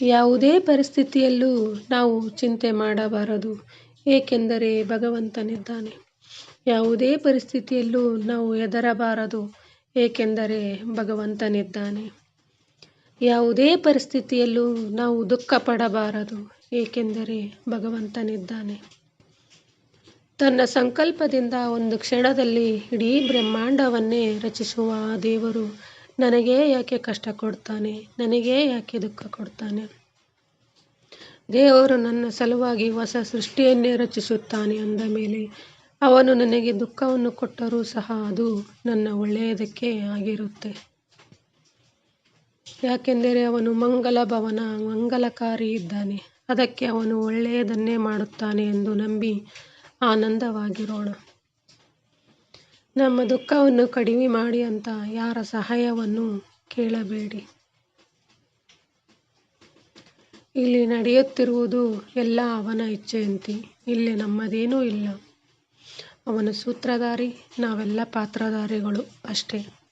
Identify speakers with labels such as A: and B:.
A: ಯಾವುದೇ ಪರಿಸ್ಥಿತಿಯಲ್ಲೂ ನಾವು ಚಿಂತೆ ಮಾಡಬಾರದು, ಏಕೆಂದರೆ ಭಗವಂತನಿದ್ದಾನೆ. ಯಾವುದೇ ಪರಿಸ್ಥಿತಿಯಲ್ಲೂ ನಾವು ಹೆದರಬಾರದು, ಏಕೆಂದರೆ ಭಗವಂತನಿದ್ದಾನೆ. ಯಾವುದೇ ಪರಿಸ್ಥಿತಿಯಲ್ಲೂ ನಾವು ದುಃಖ ಪಡಬಾರದು ಏಕೆಂದರೆ ಭಗವಂತನಿದ್ದಾನೆ. ತನ್ನ ಸಂಕಲ್ಪದಿಂದ ಒಂದು ಕ್ಷಣದಲ್ಲಿ ಇಡೀ ಬ್ರಹ್ಮಾಂಡವನ್ನೇ ರಚಿಸುವ ದೇವರು ನನಗೇ ಯಾಕೆ ಕಷ್ಟ ಕೊಡ್ತಾನೆ? ನನಗೇ ಯಾಕೆ ದುಃಖ ಕೊಡ್ತಾನೆ? ದೇವರು ನನ್ನ ಸಲುವಾಗಿ ಹೊಸ ಸೃಷ್ಟಿಯನ್ನೇ ರಚಿಸುತ್ತಾನೆ ಅಂದ ಮೇಲೆ ಅವನು ನನಗೆ ದುಃಖವನ್ನು ಕೊಟ್ಟರೂ ಸಹ ಅದು ನನ್ನ ಒಳ್ಳೆಯದಕ್ಕೆ ಆಗಿರುತ್ತೆ. ಯಾಕೆಂದರೆ ಅವನು ಮಂಗಲ ಭವನ, ಮಂಗಲಕಾರಿ ಇದ್ದಾನೆ. ಅದಕ್ಕೆ ಅವನು ಒಳ್ಳೆಯದನ್ನೇ ಮಾಡುತ್ತಾನೆ ಎಂದು ನಂಬಿ ಆನಂದವಾಗಿರೋಣ. ನಮ್ಮ ದುಃಖವನ್ನು ಕಡಿಮೆ ಮಾಡಿ ಅಂತ ಯಾರ ಸಹಾಯವನ್ನು ಕೇಳಬೇಡಿ. ಇಲ್ಲಿ ನಡೆಯುತ್ತಿರುವುದು ಎಲ್ಲ ಅವನ ಇಚ್ಛೆಯಂತೆ. ಇಲ್ಲಿ ನಮ್ಮದೇನೂ ಇಲ್ಲ. ಅವನ ಸೂತ್ರಧಾರಿ, ನಾವೆಲ್ಲ ಪಾತ್ರಧಾರಿಗಳು ಅಷ್ಟೇ.